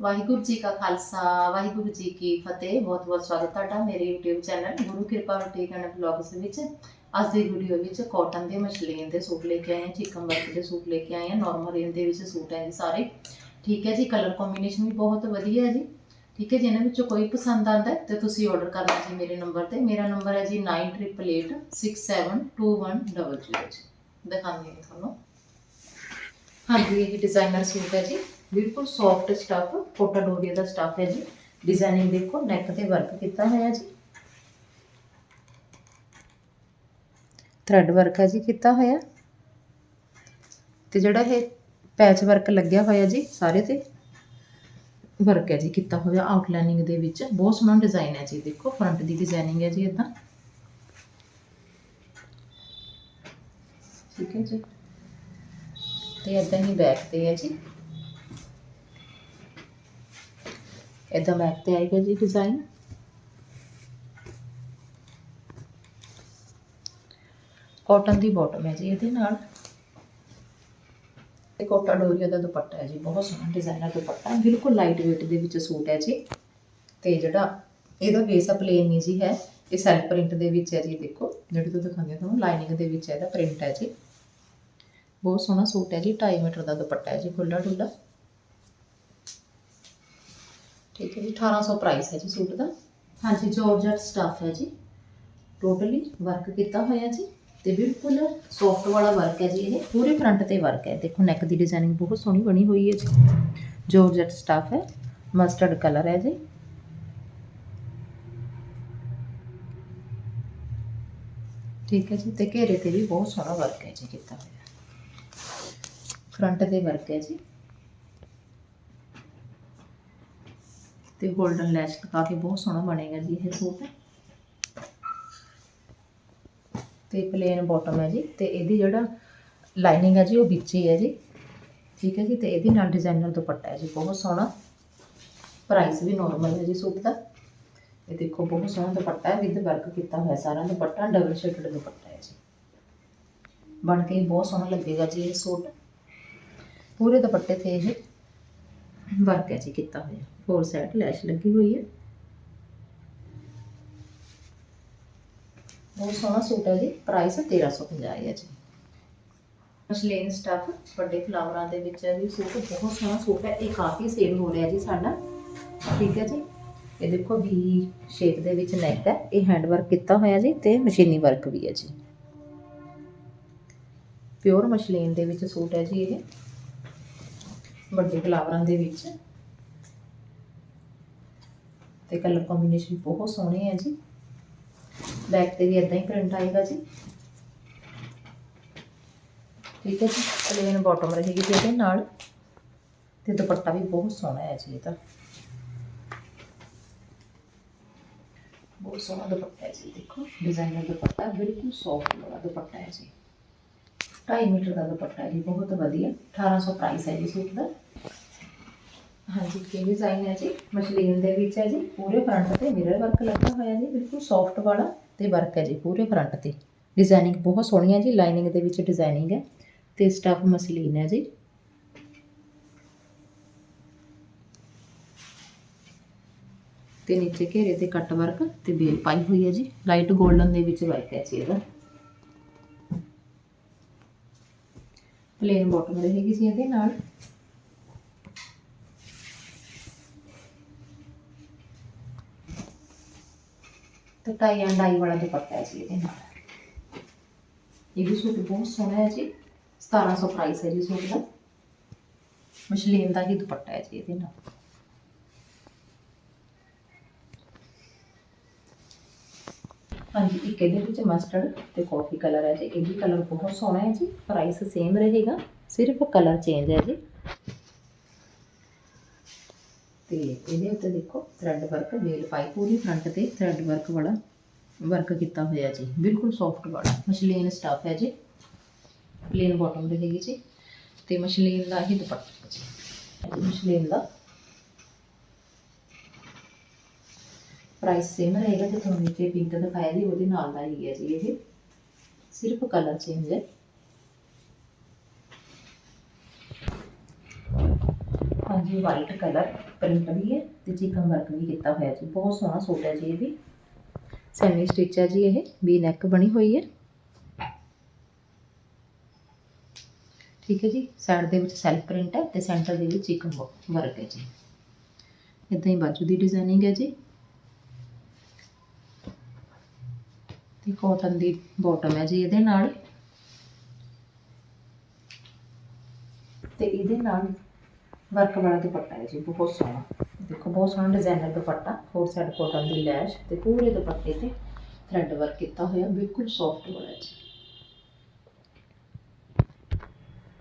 ਵਾਹਿਗੁਰੂ ਜੀ ਕਾ ਖਾਲਸਾ, ਵਾਹਿਗੁਰੂ ਜੀ ਕੀ ਫਤਿਹ। ਬਹੁਤ ਬਹੁਤ ਸਵਾਗਤ ਤੁਹਾਡਾ ਮੇਰੇ YouTube ਚੈਨਲ ਗੁਰੂ ਕਿਰਪਾ ਬੁਟੀਕ ਐਂਡ ਵਲੌਗਸ ਵਿੱਚ। ਅੱਜ ਦੀ ਵੀਡੀਓ ਵਿੱਚ ਕਾਟਨ ਦੇ ਮਸ਼ਲੀਨ ਦੇ ਸੂਟ ਲੈ ਕੇ ਆਏ ਹਾਂ, ਚਿਕਨ ਵਰਕ ਦੇ ਸੂਟ ਲੈ ਕੇ ਆਏ ਹਾਂ ਨਾਰਮਲ ਰੇਂਜ ਦੇ ਵਿੱਚ ਸੂਟ ਹੈ ਜੀ ਸਾਰੇ। ਠੀਕ ਹੈ ਜੀ ਕਲਰ ਕੰਬੀਨੇਸ਼ਨ ਵੀ ਬਹੁਤ ਵਧੀਆ ਹੈ ਜੀ। ਠੀਕ ਹੈ ਜੀ, ਇਹਨਾਂ ਵਿੱਚੋਂ ਕੋਈ ਪਸੰਦ ਆਉਂਦਾ ਹੈ ਤੇ ਤੁਸੀਂ ਆਰਡਰ ਕਰਨਾ ਜੀ ਮੇਰੇ ਨੰਬਰ ਤੇ। ਮੇਰਾ ਨੰਬਰ ਹੈ ਜੀ 9888672100 ਜੀ। ਦਿਖਾਉਂਦੀ ਹਾਂ ਤੁਹਾਨੂੰ। ਹਾਂਜੀ, ਇਹ ਡਿਜ਼ਾਈਨਰ ਸੂਟ ਹੈ ਜੀ। ਬਿਲਕੁਲ ਸੌਫਟ ਸਟਫ ਕੋਟਾ ਡੋਰੀਆ ਦਾ ਸਟਫ ਹੈ ਜੀ। ਡਿਜ਼ਾਈਨਿੰਗ ਦੇਖੋ ਨੈਕ ਤੇ ਵਰਕ ਕੀਤਾ ਹੋਇਆ ਜੀ। ਥ੍ਰੈਡ ਵਰਕ ਹੈ ਜੀ, ਕੀਤਾ ਹੋਇਆ। ਤੇ ਜਿਹੜਾ ਇਹ ਪੈਚ ਵਰਕ ਲੱਗਿਆ ਹੋਇਆ ਜੀ, ਸਾਰੇ ਤੇ ਵਰਕ ਹੈ ਜੀ, ਕੀਤਾ ਹੋਇਆ ਆਊਟਲਾਈਨਿੰਗ ਦੇ ਵਿੱਚ। ਬਹੁਤ ਸੋਹਣਾ ਡਿਜ਼ਾਈਨ ਹੈ ਜੀ, ਦੇਖੋ ਫਰੰਟ ਦੀ ਡਿਜ਼ਾਈਨਿੰਗ ਹੈ ਜੀ ਇਦਾਂ ਠੀਕ ਹੈ ਜੀ। ਤੇ ਇਦਾਂ ਹੀ ਬੈਕ ਤੇ ਹੈ ਜੀ। ਇਦਾਂ ਬੈਕ ਤੇ ਆਏਗਾ ਜੀ ਡਿਜ਼ਾਈਨ ਕਾਟਨ ਦੀ ਬਾਟਮ ਹੈ ਜੀ ਇਹਦੇ ਨਾਲ। ਤੇ ਕੋਟਾ ਡੋਰੀਆ ਦਾ ਦੁਪੱਟਾ ਹੈ ਜੀ, ਬਹੁਤ ਸੋਹਣਾ ਡਿਜ਼ਾਈਨਰ ਦੁਪੱਟਾ ਬਿਲਕੁਲ ਲਾਈਟ weight ਦੇ ਵਿੱਚ ਸੂਟ ਹੈ ਜੀ। ਤੇ ਜਿਹੜਾ ਇਹਦਾ ਬੇਸ ਆ ਪਲੇਨ ਨਹੀਂ ਜੀ ਹੈ। ਇਹ ਸੈਲਫ ਪ੍ਰਿੰਟ ਦੇ ਵਿੱਚ ਹੈ ਜੀ, ਦੇਖੋ। ਜਿਹੜੀ ਤੋਂ ਦਿਖਾਉਂਦੇ ਹਾਂ ਤੁਹਾਨੂੰ ਲਾਈਨਿੰਗ ਦੇ ਵਿੱਚ ਇਹਦਾ ਪ੍ਰਿੰਟ ਹੈ ਜੀ। ਬਹੁਤ ਸੋਹਣਾ ਸੂਟ ਹੈ ਜੀ 2.5 ਮੀਟਰ ਦਾ ਦੁਪੱਟਾ ਹੈ ਜੀ ਖੁੱਲਾ ਡੁੱਲਾ ਠੀਕ ਹੈ ਜੀ 1800 ਪ੍ਰਾਈਸ ਹੈ ਜੀ ਸੂਟ ਦਾ। ਹਾਂਜੀ ਜੋਰਜਟ ਸਟਫ ਹੈ ਜੀ। ਟੋਟਲੀ ਵਰਕ ਕੀਤਾ ਹੋਇਆ ਜੀ ਤੇ ਬਿਲਕੁਲ ਸੌਫਟ ਵਾਲਾ ਵਰਕ ਹੈ ਜੀ ਇਹ। ਪੂਰੇ ਫਰੰਟ ਤੇ ਵਰਕ ਹੈ। ਦੇਖੋ ਨੈਕ ਦੀ ਡਿਜ਼ਾਈਨਿੰਗ ਬਹੁਤ ਸੋਹਣੀ ਬਣੀ ਹੋਈ ਹੈ ਜੀ। ਜੋਰਜਟ ਸਟਫ ਹੈ। ਮਸਟਰਡ ਕਲਰ ਹੈ ਜੀ। ਠੀਕ ਹੈ ਜੀ ਤੇ ਘੇਰੇ ਤੇ ਵੀ ਬਹੁਤ ਸੋਹਣਾ ਵਰਕ ਹੈ ਜੀ ਕੀਤਾ ਹੋਇਆ। ਫਰੰਟ ਤੇ ਵਰਕ ਹੈ ਜੀ। ਤੇ 골ਡਨ ਲੈਸ਼ ਲਗਾ ਕੇ ਬਹੁਤ ਸੋਹਣਾ ਬਣੇਗਾ ਜੀ ਇਹ ਸੂਟ। ਤੇ ਪਲੇਨ ਬਾਟਮ ਹੈ ਜੀ, ਤੇ ਇਹਦੀ ਜਿਹੜਾ ਲਾਈਨਿੰਗ ਹੈ ਜੀ ਉਹ ਵਿੱਚ ਹੀ ਹੈ ਜੀ। ਠੀਕ ਹੈ ਜੀ, ਤੇ ਇਹਦੇ ਨਾਲ ਡਿਜ਼ਾਈਨਰ ਦੁਪੱਟਾ ਹੈ ਜੀ, ਬਹੁਤ ਸੋਹਣਾ। ਪ੍ਰਾਈਸ ਵੀ ਨਾਰਮਲ ਹੈ ਜੀ ਸੂਟ ਦਾ। ਇਹ ਦੇਖੋ, ਬਹੁਤ ਸੋਹਣਾ ਦੁਪੱਟਾ ਹੈ ਵਿਦ ਵਰਕ ਕੀਤਾ ਹੋਇਆ ਸਾਰਾ ਦੁਪੱਟਾ ਡਬਲ ਸ਼ੇਡਡ ਦੁਪੱਟਾ ਹੈ ਜੀ। ਬਣ ਕੇ ਬਹੁਤ ਸੋਹਣਾ ਲੱਗੇਗਾ ਜੀ ਇਹ ਸੂਟ। ਪੂਰੇ ਦੁਪੱਟੇ ਤੇ ਇਹ ਵਰਕ ਹੈ ਜੀ ਕੀਤਾ ਹੋਇਆ। ਫੋਰ ਸਾਈਡ ਲੈਸ਼ ਲੱਗੀ ਹੋਈ ਹੈ। ਬਹੁਤ ਸੋਹਣਾ ਸੂਟ ਹੈ ਜੀ। ਪ੍ਰਾਈਸ 1350 ਹੈ ਜੀ। ਮਸਲੀਨ ਸਟਫ ਵੱਡੇ ਫਲਾਵਰਾਂ ਦੇ ਵਿੱਚ ਹੈ ਜੀ। ਸੂਟ ਬਹੁਤ ਸੋਹਣਾ ਸੂਟ ਹੈ। ਇਹ ਕਾਫੀ ਸੇਲ ਹੋ ਰਿਹਾ ਜੀ ਸਾਡਾ। ਠੀਕ ਹੈ ਜੀ। ਇਹ ਦੇਖੋ ਵੀ ਸ਼ੇਪ ਦੇ ਵਿੱਚ ਨੈਕ ਹੈ। ਇਹ ਹੈਂਡ ਵਰਕ ਕੀਤਾ ਹੋਇਆ ਜੀ ਤੇ ਮਸ਼ੀਨੀ ਵਰਕ ਵੀ ਹੈ ਜੀ। ਪਿਓਰ ਮਸ਼ਲੀਨ ਦੇ ਵਿੱਚ ਸੂਟ ਹੈ ਜੀ ਇਹ। ਵੱਡੇ ਫਲਾਵਰਾਂ ਦੇ ਵਿੱਚ। ਤੇ ਕਲਰ ਕੰਬੀਨੇਸ਼ਨ ਬਹੁਤ ਸੋਹਣੇ ਹੈ ਜੀ। ਬੈਕ ਤੇ ਵੀ ਇਦਾਂ ਹੀ ਪ੍ਰਿੰਟ ਆਏਗਾ ਜੀ। ਠੀਕ ਹੈ ਜੀ ਪਲੇਨ ਬਾਟਮ ਰਹੇਗੀ ਜੀ ਇਹਦੇ ਨਾਲ। ਤੇ ਦੁਪੱਟਾ ਵੀ ਬਹੁਤ ਸੋਹਣਾ ਹੈ ਜੀ ਇਹਦਾ ਬਹੁਤ ਸੋਹਣਾ ਦੁਪੱਟਾ ਹੈ ਜੀ, ਦੇਖੋ। ਡਿਜ਼ਾਈਨਰ ਦੁਪੱਟਾ, ਬਿਲਕੁਲ ਸੌਫਟ ਵਾਲਾ ਦੁਪੱਟਾ ਹੈ ਜੀ। 2.5 ਮੀਟਰ ਦਾ ਦੁਪੱਟਾ ਹੈ ਜੀ, ਬਹੁਤ ਵਧੀਆ। 1800 ਪ੍ਰਾਈਸ ਹੈ ਜੀ ਸੂਟ ਦਾ। ਹਾਂਜੀ ਕੀ ਡਿਜ਼ਾਈਨ ਹੈ ਜੀ। ਮਸ਼ਲੀਨ ਦੇ ਵਿੱਚ ਹੈ ਜੀ, ਪੂਰੇ ਫਰੰਟ ਤੇ ਮਿਰਰ ਵਰਕ ਲੱਗਾ ਹੋਇਆ ਜੀ, ਬਿਲਕੁਲ ਸੌਫਟ ਵਾਲਾ ਤੇ ਵਰਕ ਹੈ ਜੀ, ਪੂਰੇ ਫਰੰਟ ਤੇ। ਡਿਜ਼ਾਈਨਿੰਗ ਬਹੁਤ ਸੋਹਣੀ ਹੈ ਜੀ ਲਾਈਨਿੰਗ ਦੇ ਵਿੱਚ ਡਿਜ਼ਾਈਨਿੰਗ ਹੈ ਤੇ ਸਟਫ ਮਸਲੀਨ ਹੈ ਜੀ। ਤੇ ਨੀਚੇ ਘੇਰੇ ਤੇ ਕੱਟ ਵਰਕ ਤੇ ਬੇਲ ਪਾਈ ਹੋਈ ਹੈ ਜੀ ਲਾਈਟ 골ਡਨ ਦੇ ਵਿੱਚ ਵਰਕ ਹੈ ਜੀ ਇਹਦਾ। ਪਲੇਨ ਬਾਟਮ ਰਹੇਗੀ ਸੀ ਇਹਦੇ ਨਾਲ। ਤੇ ਟਾਈ ਐਂਡ ਡਾਈ ਵਾਲਾ ਦੁਪੱਟਾ ਹੈ ਜੀ ਇਹਦੇ ਨਾਲ। ਇਹ ਵੀ ਸੂਟ ਬਹੁਤ ਸੋਹਣਾ ਹੈ ਜੀ। 1700 ਪ੍ਰਾਈਸ ਹੈ ਜੀ ਸੂਟ ਦਾ। ਮਸ਼ਲੀਨ ਦਾ ਹੀ ਦੁਪੱਟਾ ਹੈ ਜੀ ਇਹਦੇ ਨਾਲ। ਹਾਂਜੀ, ਇੱਕ ਇਹਦੇ ਵਿੱਚ ਮਸਟਰਡ ਤੇ ਕਾਫੀ ਕਲਰ ਹੈ ਜੀ। ਇਹ ਵੀ ਕਲਰ ਬਹੁਤ ਸੋਹਣਾ ਹੈ ਜੀ। ਪ੍ਰਾਈਸ ਸੇਮ ਰਹੇਗਾ। ਸਿਰਫ ਕਲਰ ਚੇਂਜ ਹੈ ਜੀ। ਤੇ ਇਹਦੇ ਉੱਤੇ ਦੇਖੋ ਥ੍ਰੈਡ ਵਰਕ ਵੇਲ ਪਾਈ ਪੂਰੀ ਫਰੰਟ ਤੇ ਥ੍ਰੈਡ ਵਰਕ ਵਾਲਾ ਵਰਕ ਕੀਤਾ ਹੋਇਆ ਜੀ। ਬਿਲਕੁਲ ਸੌਫਟ ਵਾਲਾ। ਮਸ਼ਲੀਨ ਸਟਫ ਹੈ ਜੀ। ਪਲੇਨ ਬਾਟਮ ਰਹੇਗੀ ਜੀ। ਤੇ ਮਸ਼ਲੀਨ ਦਾ ਹੀ ਦੁਪੱਟਾ ਜੀ। ਮਸ਼ਲੀਨ ਦਾ ਪ੍ਰਾਈਸ ਸੇਮ ਰਹੇਗਾ ਤੇ ਤੁਹਾਨੂੰ ਨੀਚੇ ਪਿੰਕ ਦਿਖਾਇਆ ਜੀ ਉਹਦੇ ਨਾਲ ਦਾ ਹੀ ਹੈ ਜੀ ਇਹ। ਸਿਰਫ ਕਲਰ ਚੇਂਜ ਹੈ। ਹਾਂਜੀ ਵਾਈਟ ਕਲਰ ਪ੍ਰਿੰਟ ਵੀ ਹੈ, ਤੇ ਚਿਕਨ ਵਰਕ ਵੀ ਕੀਤਾ ਹੋਇਆ ਜੀ, ਬਹੁਤ ਸੋਹਣਾ ਸੂਟ ਹੈ ਜੀ ਇਹ ਵੀ। ਸੈਮੀ ਸਟਿਚ ਹੈ ਜੀ ਇਹ, ਵੀ ਨੈਕ ਬਣੀ ਹੋਈ ਹੈ। ਠੀਕ ਹੈ ਜੀ ਸਾਈਡ ਦੇ ਵਿੱਚ ਸੈਲਫ ਪ੍ਰਿੰਟ ਹੈ ਤੇ ਸੈਂਟਰ ਦੇ ਵਿੱਚ ਚਿਕਨ ਵਰਕ ਹੈ ਜੀ। ਇਦਾਂ ਹੀ ਬਾਜੂ ਦੀ ਡਿਜ਼ਾਈਨਿੰਗ ਹੈ ਜੀ। ਤੇ ਕਾਟਨ ਦੀ ਬਾਟਮ ਹੈ ਜੀ ਇਹਦੇ ਨਾਲ। ਤੇ ਇਹਦੇ ਨਾਲ ਵਰਕ ਵਾਲਾ ਦੁਪੱਟਾ ਹੈ ਜੀ, ਬਹੁਤ ਸੋਹਣਾ। ਦੇਖੋ, ਬਹੁਤ ਸੋਹਣਾ designer dupatta four side cotton ਦੀ ਲੈਸ਼ ਤੇ ਪੂਰੇ ਦੁਪੱਟੇ ਤੇ ਥ੍ਰੈਡ ਵਰਕ ਕੀਤਾ ਹੋਇਆ, ਬਿਲਕੁਲ ਸੌਫਟ ਵਾਲਾ ਹੈ ਜੀ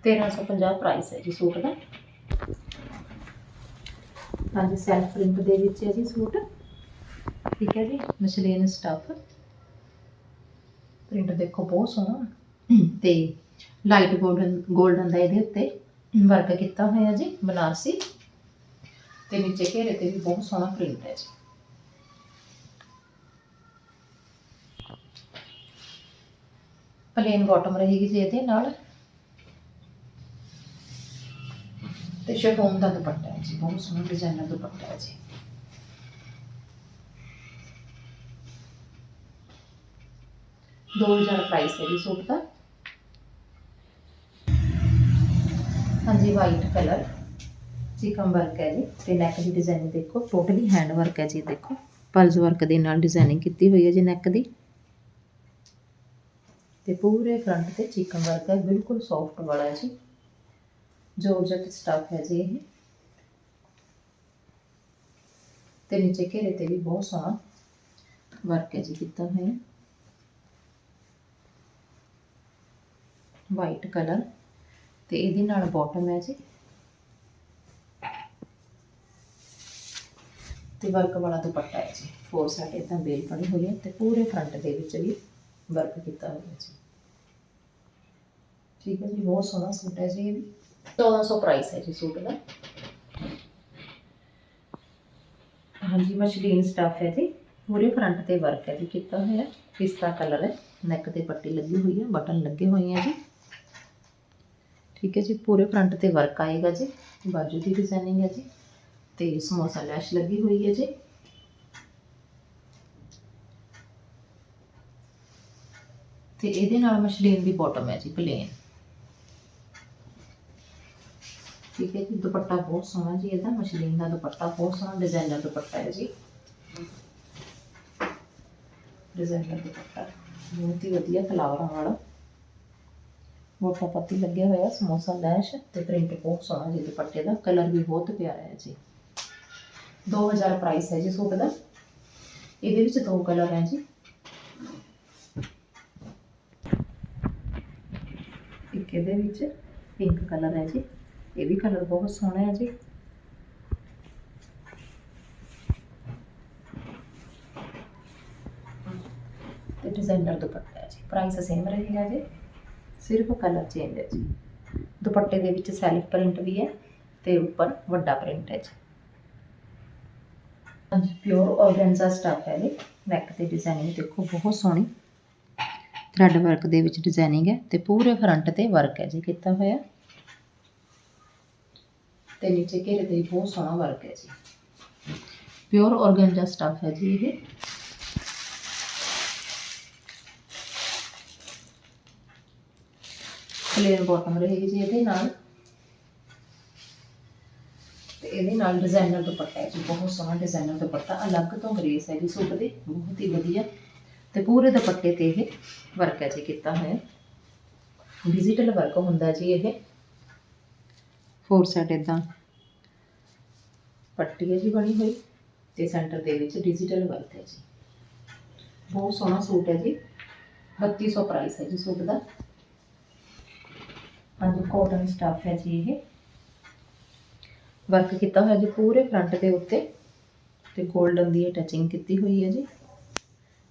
1350 ਪ੍ਰਾਈਸ ਹੈ ਜੀ ਸੂਟ ਦਾ। ਹਾਂਜੀ ਸੈਲਫ ਪ੍ਰਿੰਟ ਦੇ ਵਿੱਚ ਹੈ ਜੀ ਸੂਟ। ਠੀਕ ਹੈ ਜੀ ਮਸ਼ਲੀਨ ਸਟਫ ਪ੍ਰਿੰਟ ਦੇਖੋ, ਬਹੁਤ ਸੋਹਣਾ। ਤੇ ਲਾਈਟ 골ਡਨ 골ਡਨ ਦਾ ਇਹਦੇ ਉੱਤੇ ਵਰਕ ਕੀਤਾ ਹੋਇਆ ਜੀ, ਬਨਾਰਸੀ। ਤੇ ਨੀਚੇ ਘੇਰੇ ਤੇ ਵੀ ਬਹੁਤ ਸੋਹਣਾ ਪ੍ਰਿੰਟ ਹੈ ਜੀ। ਪਲੇਨ ਬਾਟਮ ਰਹੇਗੀ ਜੀ ਇਹਦੇ ਨਾਲ। ਤੇ ਸ਼ਿਫੋਨ ਦਾ ਦੁਪੱਟਾ ਹੈ ਜੀ, ਬਹੁਤ ਸੋਹਣਾ ਡਿਜ਼ਾਈਨਰ ਦੁਪੱਟਾ ਹੈ ਜੀ। ਦੋ ਹਜ਼ਾਰ ਪ੍ਰਾਈਸ ਹੈ ਜੀ ਸੂਟ ਦਾ। ਹਾਂਜੀ ਵਾਈਟ ਕਲਰ ਚਿਕਨ ਵਰਕ ਹੈ ਜੀ। ਤੇ ਨੈਕ ਦੀ ਡਿਜ਼ਾਈਨਿੰਗ ਦੇਖੋ ਟੋਟਲੀ ਹੈਂਡ ਵਰਕ ਹੈ ਜੀ, ਦੇਖੋ। ਪਲਸ ਵਰਕ ਦੇ ਨਾਲ ਡਿਜ਼ਾਈਨਿੰਗ ਕੀਤੀ ਹੋਈ ਹੈ ਜੀ ਨੈਕ ਦੀ। ਤੇ ਪੂਰੇ ਫਰੰਟ ਤੇ ਚਿਕਨ ਵਰਕ ਹੈ, ਬਿਲਕੁਲ ਸੌਫਟ ਵਾਲਾ ਹੈ ਜੀ। ਜੋਰਜਟ ਸਟਫ ਹੈ ਜੀ ਇਹ। ਤੇ ਨੀਚੇ ਘੇਰੇ ਤੇ ਵੀ ਬਹੁਤ ਸੋਹਣਾ ਵਰਕ ਹੈ ਜੀ, ਕੀਤਾ ਹੋਇਆ। ਵਾਈਟ ਕਲਰ ਤੇ ਇਹਦੇ ਨਾਲ ਬਾਟਮ ਹੈ ਜੀ। ਤੇ ਵਰਕ ਵਾਲਾ ਦੁਪੱਟਾ ਹੈ ਜੀ। ਫੋਰ ਸਾਈਡ ਇਦਾਂ ਬੇਲ ਬਣੀ ਹੋਈ ਹੈ ਤੇ ਪੂਰੇ ਫਰੰਟ ਦੇ ਵਿੱਚ ਵੀ ਵਰਕ ਕੀਤਾ ਹੋਇਆ ਜੀ। ਠੀਕ ਹੈ ਜੀ, ਬਹੁਤ ਸੋਹਣਾ ਸੂਟ ਹੈ ਜੀ ਇਹ ਵੀ। 1400 ਪ੍ਰਾਈਸ ਹੈ ਜੀ ਸੂਟ ਦਾ। ਹਾਂਜੀ, ਮਸ਼ਲੀਨ ਸਟਫ ਹੈ ਜੀ। ਪੂਰੇ ਫਰੰਟ ਤੇ ਵਰਕ ਹੈ ਜੀ, ਕੀਤਾ ਹੋਇਆ। ਪਿਸਤਾ ਕਲਰ ਹੈ। ਨੈਕ ਤੇ ਪੱਟੀ ਲੱਗੀ ਹੋਈ ਹੈ ਬਟਨ ਲੱਗੇ ਹੋਏ ਹੈ ਜੀ। ਠੀਕ ਹੈ ਜੀ, ਪੂਰੇ ਫਰੰਟ ਤੇ ਵਰਕ ਆਏਗਾ ਜੀ, ਬਾਜੂ ਦੀ ਡਿਜ਼ਾਈਨਿੰਗ ਹੈ ਜੀ, ਤੇ ਸਮੋਸਾ ਲੈਸ਼ ਲੱਗੀ ਹੋਈ ਹੈ ਜੀ। ਤੇ ਇਹਦੇ ਨਾਲ ਮਸ਼ਲੀਨ ਦੀ ਬਾਟਮ ਹੈ ਜੀ ਪਲੇਨ ਠੀਕ ਹੈ ਜੀ, ਦੁਪੱਟਾ ਬਹੁਤ ਸੋਹਣਾ ਜੀ ਇਹਦਾ ਮਸ਼ਲੀਨ ਦਾ ਦੁਪੱਟਾ ਬਹੁਤ ਸੋਹਣਾ ਡਿਜ਼ਾਈਨਰ ਦੁਪੱਟਾ ਹੈ ਜੀ। ਡਿਜ਼ਾਈਨਰ ਦੁਪੱਟਾ, ਬਹੁਤ ਹੀ ਵਧੀਆ ਫਲਾਵਰਾਂ ਵਾਲਾ ਮੋਟਾ ਪੱਤੀ ਲੱਗਿਆ ਹੋਇਆ, ਸਮੋਸਾ, ਲੈਸ਼ ਤੇ ਪ੍ਰਿੰਟ ਬਹੁਤ ਸੋਹਣਾ ਜੀ ਦੁਪੱਟੇ ਦਾ, ਕਲਰ ਵੀ ਬਹੁਤ ਪਿਆਰਾ ਹੈ ਜੀ। 2000 ਪ੍ਰਾਈਸ ਹੈ ਜੀ ਸੂਟ ਦਾ। ਇਹਦੇ ਵਿੱਚ ਦੋ ਕਲਰ ਹੈ ਜੀ। ਇੱਕ ਇਹਦੇ ਵਿੱਚ ਪਿੰਕ ਕਲਰ ਹੈ ਜੀ। ਇਹ ਵੀ ਕਲਰ ਬਹੁਤ ਸੋਹਣਾ ਹੈ ਜੀ। ਤੇ ਡਿਜ਼ਾਈਨਰ ਦੁਪੱਟਾ ਹੈ ਜੀ। ਪ੍ਰਾਈਸ ਸੇਮ ਰਹੇਗਾ ਜੀ। ਸਿਰਫ ਕਲਰ ਚੇਂਜ ਹੈ ਜੀ। ਦੁਪੱਟੇ ਦੇ ਵਿੱਚ ਸੈਲਫ ਪ੍ਰਿੰਟ ਵੀ ਹੈ ਤੇ ਉੱਪਰ ਵੱਡਾ ਪ੍ਰਿੰਟ ਹੈ ਜੀ। ਹਾਂਜੀ ਪਿਓਰ ਆਰਗੈਂਜ਼ਾ ਸਟਫ ਹੈ ਜੀ। ਨੈਕ ਤੇ ਡਿਜ਼ਾਈਨਿੰਗ ਦੇਖੋ, ਬਹੁਤ ਸੋਹਣੀ। ਥ੍ਰੈਡ ਵਰਕ ਦੇ ਵਿੱਚ ਡਿਜ਼ਾਈਨਿੰਗ ਹੈ ਤੇ ਪੂਰੇ ਫਰੰਟ ਤੇ ਵਰਕ ਹੈ ਜੀ, ਕੀਤਾ ਹੋਇਆ। ਤੇ ਨੀਚੇ ਘੇਰੇ ਤੇ ਬਹੁਤ ਸੋਹਣਾ ਵਰਕ ਹੈ ਜੀ। ਪਿਓਰ ਆਰਗੈਂਜ਼ਾ ਸਟਫ ਹੈ ਜੀ ਇਹ। ਪਲੇਨ ਬਾਟਮ ਰਹੇਗੀ ਜੀ ਇਹਦੇ ਨਾਲ। ਤੇ ਇਹਦੇ ਨਾਲ ਡਿਜ਼ਾਈਨਰ ਦੁਪੱਟਾ ਹੈ ਜੀ, ਬਹੁਤ ਸੋਹਣਾ ਡਿਜ਼ਾਈਨਰ ਦੁਪੱਟਾ, ਅਲੱਗ ਤੋਂ ਗ੍ਰੇਸ ਹੈ ਜੀ ਸੂਟ ਦੇ, ਬਹੁਤ ਹੀ ਵਧੀਆ। ਤੇ ਪੂਰੇ ਦੁਪੱਟੇ ਤੇ ਇਹ ਵਰਕ ਹੈ ਜੀ, ਕੀਤਾ ਹੋਇਆ ਡਿਜੀਟਲ ਵਰਕ ਹੁੰਦਾ ਜੀ ਇਹ। ਫੋਰ ਸਾਈਡ ਇਦਾਂ ਪੱਟੀ ਹੈ ਜੀ ਬਣੀ ਹੋਈ ਤੇ ਸੈਂਟਰ ਦੇ ਵਿੱਚ ਡਿਜੀਟਲ ਵਰਕ ਹੈ ਜੀ। ਬਹੁਤ ਸੋਹਣਾ ਸੂਟ ਹੈ ਜੀ। 3200 ਪ੍ਰਾਈਸ ਹੈ ਜੀ ਸੂਟ ਦਾ। ਹਾਂਜੀ ਕਾਟਨ ਸਟੱਫ ਹੈ ਜੀ ਇਹ। ਵਰਕ ਕੀਤਾ ਹੋਇਆ ਜੀ ਪੂਰੇ ਫਰੰਟ ਦੇ ਉੱਤੇ ਤੇ 골ਡਨ ਦੀ ਟੱਚਿੰਗ ਕੀਤੀ ਹੋਈ ਹੈ ਜੀ।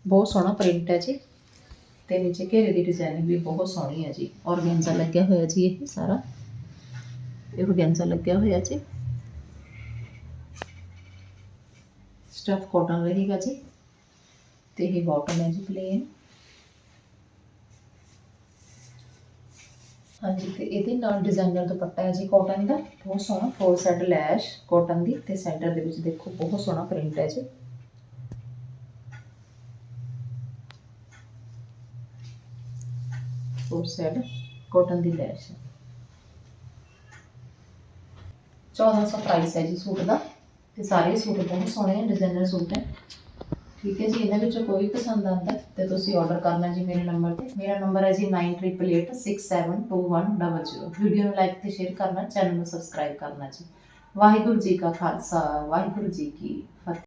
ਬਹੁਤ ਸੋਹਣਾ ਪ੍ਰਿੰਟ ਹੈ ਜੀ ਤੇ ਨੀਚੇ ਘੇਰੇ ਦੀ ਡਿਜ਼ਾਈਨਿੰਗ ਵੀ ਬਹੁਤ ਸੋਹਣੀ ਹੈ ਜੀ। ਔਰਗੈਂਜ਼ਾ ਲੱਗਿਆ ਹੋਇਆ ਜੀ ਇਹ ਸਾਰਾ। ਇਹ ਔਰਗੈਂਜ਼ਾ ਲੱਗਿਆ ਹੋਇਆ ਜੀ। ਸਟਫ ਕਾਟਨ ਰਹੇਗਾ ਜੀ। ਤੇ ਇਹ ਬਾਟਮ ਹੈ ਜੀ ਪਲੇਨ ਹਾਂਜੀ, ਤੇ ਇਹਦੇ ਨਾਲ ਡਿਜ਼ਾਈਨਰ ਦੁਪੱਟਾ ਹੈ ਜੀ ਕਾਟਨ ਦਾ। ਬਹੁਤ ਸੋਹਣਾ ਫੋਰ ਸੈਟ ਲੈਸ਼ ਕਾਟਨ ਦੀ ਤੇ ਸੈਂਟਰ ਦੇ ਵਿੱਚ ਦੇਖੋ ਬਹੁਤ ਸੋਹਣਾ ਪ੍ਰਿੰਟ ਹੈ ਜੀ। ਫੋਰ ਸੈਟ ਕਾਟਨ ਦੀ ਲੈਸ਼ 1400 ਪ੍ਰਾਈਸ ਹੈ ਜੀ ਸੂਟ ਦਾ ਤੇ ਸਾਰੇ ਸੂਟ ਬਹੁਤ ਸੋਹਣੇ ਡਿਜ਼ਾਈਨਰ ਸੂਟ ਹੈ। ਠੀਕ ਹੈ ਜੀ, ਇਹਨਾਂ ਵਿੱਚੋਂ ਕੋਈ ਪਸੰਦ ਆਉਂਦਾ ਤੇ ਤੁਸੀਂ ਆਰਡਰ ਕਰਨਾ ਜੀ ਮੇਰੇ ਨੰਬਰ ਤੇ। ਮੇਰਾ ਨੰਬਰ ਹੈ ਜੀ 9888672100 ਵੀਡੀਓ ਨੂੰ ਲਾਈਕ ਤੇ ਸ਼ੇਅਰ ਕਰਨਾ ਚੈਨਲ ਨੂੰ ਸਬਸਕ੍ਰਾਈਬ ਕਰਨਾ ਜੀ। ਵਾਹਿਗੁਰੂ ਜੀ ਕਾ ਖਾਲਸਾ, ਵਾਹਿਗੁਰੂ ਜੀ ਕੀ ਫਤਿਹ।